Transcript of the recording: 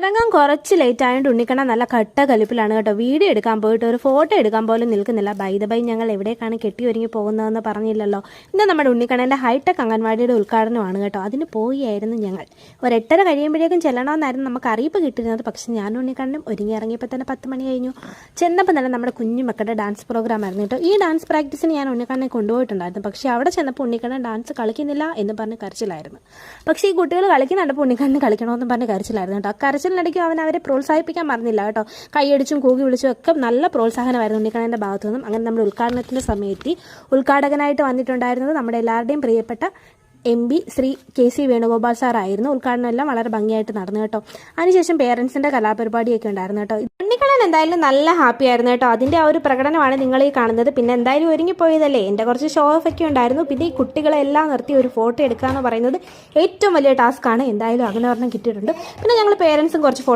ഇറങ്ങാൻ കുറച്ച് ലേറ്റ് ആയതുകൊണ്ട് ഉണ്ണിക്കണ നല്ല കട്ട കലിപ്പിലാണ് കേട്ടോ. വീഡിയോ എടുക്കാൻ പോയിട്ട് ഒരു ഫോട്ടോ എടുക്കാൻ പോലും നിൽക്കുന്നില്ല. ബൈ ദ ബൈ ഞങ്ങൾ എവിടേക്കാണ് കെട്ടി ഒരുങ്ങി പോകുന്നതെന്ന് പറഞ്ഞില്ലല്ലോ. ഇന്ന് നമ്മുടെ ഉണ്ണിക്കണ്ണന്റെ ഹൈടെക് അംഗൻവാടിയുടെ ഉദ്ഘാടനമാണ് കേട്ടോ. അതിന് പോയായിരുന്നു ഞങ്ങൾ. ഒരു എട്ടര കഴിയുമ്പോഴേക്കും ചെല്ലണമെന്നായിരുന്നു നമുക്ക് അറിയിപ്പ് കിട്ടിയിരുന്നത്. പക്ഷേ ഞാൻ ഉണ്ണിക്കണ്ണനും ഒരുങ്ങി ഇറങ്ങിയപ്പോൾ തന്നെ പത്ത് മണി കഴിഞ്ഞു. ചെന്നപ്പോൾ തന്നെ നമ്മുടെ കുഞ്ഞു മക്കളുടെ ഡാൻസ് പ്രോഗ്രാം ആയിരുന്നു കേട്ടോ. ഈ ഡാൻസ് പ്രാക്ടീസിന് ഞാൻ ഉണ്ണിക്കണ്ണനെ കൊണ്ടുപോയിട്ടുണ്ടായിരുന്നു. പക്ഷേ അവിടെ ചെന്നപ്പോൾ ഉണ്ണിക്കണ്ണൻ ഡാൻസ് കളിക്കുന്നില്ല എന്ന് പറഞ്ഞ് കരച്ചിലായിരുന്നു. പക്ഷേ ഈ കുട്ടികൾ കളിക്കുന്നുണ്ടപ്പോൾ ഉണ്ണിക്കണ്ണൻ കളിക്കണമെന്ന് പറഞ്ഞ് കരച്ചിലായിരുന്നു കേട്ടോ. ആ കരച്ചിലിനിടയ്ക്കും അവൻ അവരെ പ്രോത്സാഹിപ്പിക്കാൻ മറന്നില്ല കേട്ടോ. കൈയടിച്ചും കൂകി വിളിച്ചും ഒക്കെ നല്ല പ്രോത്സാഹനമായിരുന്നു ഉണ്ണിക്കണ്ണന്റെ ഭാഗത്തു നിന്നും അങ്ങനെ നമ്മുടെ ഉദ്ഘാടനത്തിന്റെ സമയത്തി ഉദ്ഘാടകനായിട്ട് വന്നിട്ടുണ്ടായിരുന്നത് നമ്മുടെ എല്ലാവരുടെയും പ്രിയപ്പെട്ട M P Shri K C Venugopal സാറായിരുന്നു ഉദ്ഘാടനം എല്ലാം വളരെ ഭംഗിയായിട്ട് നടന്നു കേട്ടോ. അതിനുശേഷം പേരൻസിന്റെ കലാപരിപാടിയൊക്കെ ഉണ്ടായിരുന്നു കേട്ടോ. ഉണ്ണിക്കണ്ണൻ എന്തായാലും നല്ല ഹാപ്പി ആയിരുന്നു കേട്ടോ. അതിന്റെ ആ ഒരു പ്രകടനമാണ് നിങ്ങൾ ഈ കാണുന്നത്. പിന്നെ എന്തായാലും ഒരുങ്ങിപ്പോയതല്ലേ? എന്റെ കുറച്ച് ഷോ ഓഫ് ഒക്കെ ഉണ്ടായിരുന്നു. പിന്നെ ഈ കുട്ടികളെല്ലാം നിർത്തി ഒരു ഫോട്ടോ എടുക്കുക എന്ന് പറയുന്നത് ഏറ്റവും വലിയ ടാസ്ക് ആണ്. എന്തായാലും അങ്ങനെ പറഞ്ഞാൽ കിട്ടിയിട്ടുണ്ട്. പിന്നെ ഞങ്ങൾ പേരൻസും കുറച്ച്